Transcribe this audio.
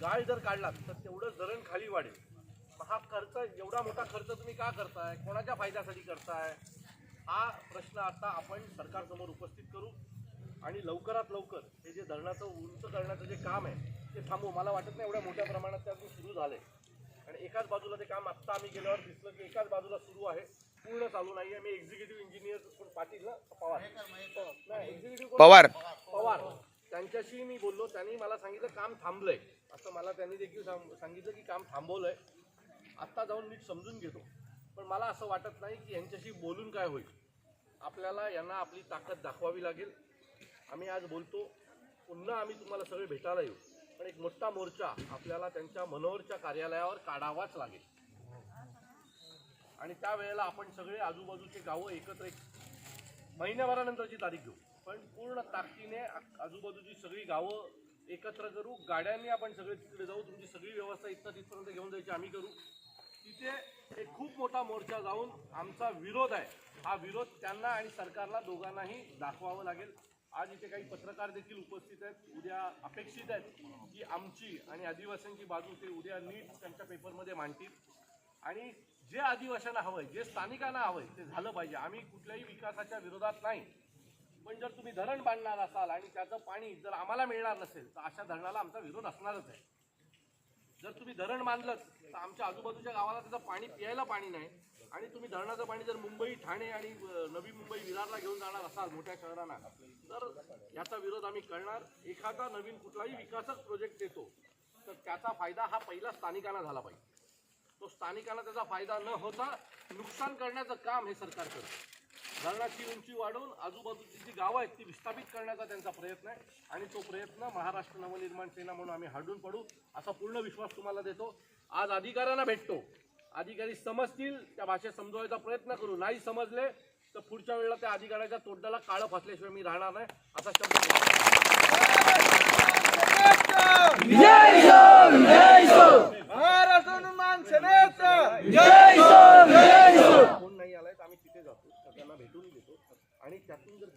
गाळ जर काढला तर तेवढं धरण खाली वाढेल. हा खर्च एवढा मोठा खर्च तुम्ही का करताय? कोणाच्या फायद्यासाठी करताय? हा प्रश्न आता आपण सरकारसमोर उपस्थित करू आणि लवकरात लवकर हे जे धरणाचं उंच करण्याचं जे काम आहे ते थांबवू. मला वाटत नाही एवढ्या मोठ्या प्रमाणात ते अजून सुरू झालंय. आणि एकाच बाजूला ते काम आत्ता आम्ही गेल्यावर दिसलं की एकाच बाजूला सुरू आहे. पूर्ण चालू नाही आहे मी एक्झिक्युटिव्ह इंजिनियर पाटील ना? पवार. नाही एक्झिक्युटिव्ह पवार. पवार. त्यांच्याशी मी बोललो. त्यांनी मला सांगितलं काम थांबलंय. असं मला त्यांनी देखील सांग- सांगितलं की काम थांबवलंय. आत्ता जाऊन नीट समजून घेतो. पण मला असं वाटत नाही की यांच्याशी बोलून काय होईल. आपल्याला यांना आपली ताकद दाखवावी लागेल. आम्ही आज बोलतो. पुन्हा आम्ही तुम्हाला सगळे भेटायला येऊ. पण एक मोठा मोर्चा आपल्याला त्यांच्या मनोहरच्या कार्यालयावर काढावाच लागेल. आणि त्यावेळेला आपण सगळे आजूबाजूचे गावं एकत्र एक महिन्याभरानंतरची तारीख घेऊ. पण पूर्ण ताकदीने आजूबाजूची सगळी गावं एकत्र करू गाड्यांनी आपण सगळे तिकडे जाऊ तुमची सगळी व्यवस्था इथं तिथपर्यंत घेऊन जायची आम्ही करू. तिथे एक खूप मोठा मोर्चा जाऊन आमचा विरोध आहे. हा विरोध त्यांना आणि सरकारला दोघांनाही दाखवावं लागेल. आज इथे काही पत्रकार देखील उपस्थित आहेत उद्या अपेक्षित आहेत की आमची आणि आदिवासींची बाजू ते उद्या नीट त्यांच्या पेपरमध्ये मांडतील. आणि जे आदिवासींना हवंय जे स्थानिकांना हवंय ते झालं पाहिजे. आम्ही कुठल्याही विकासाच्या विरोधात नाही. पण जर तुम्ही धरण बांधणार असाल आणि त्याचं पाणी जर आम्हाला मिळणार नसेल तर अशा धरणाला आमचा विरोध असणारच आहे. जर तुम्ही धरण बांधलं तर आमच्या आजूबाजूच्या गावाला त्याचं पाणी प्यायला पाणी नाही. आणि तुम्ही धरणाचं पाणी जर मुंबई ठाणे आणि नवी मुंबई विरारला घेऊन जाणार असाल मोठ्या शहरांना तर याचा विरोध आम्ही करणार. एखादा नवीन कुठलाही विकासक प्रोजेक्ट देतो तर त्याचा फायदा हा पहिला स्थानिकांना झाला पाहिजे. तो स्थानिकांना त्याचा फायदा न होता नुकसान करण्याचं काम हे सरकार करतं. धरणाची उंची वाढवून आजूबाजूची जी गावं आहेत ती विस्थापित करण्याचा त्यांचा प्रयत्न आहे. आणि तो प्रयत्न महाराष्ट्र नवनिर्माण सेना म्हणून आम्ही हाडून पडू असा पूर्ण विश्वास तुम्हाला देतो. आज अधिकाऱ्यांना भेटतो. अधिकारी समजतील त्या भाषेत समजवायचा प्रयत्न करू. नाही समजले तर पुढच्या वेळेला त्या अधिकाऱ्याच्या तोंडाला काळं फसल्याशिवाय मी राहणार नाही असा शब्द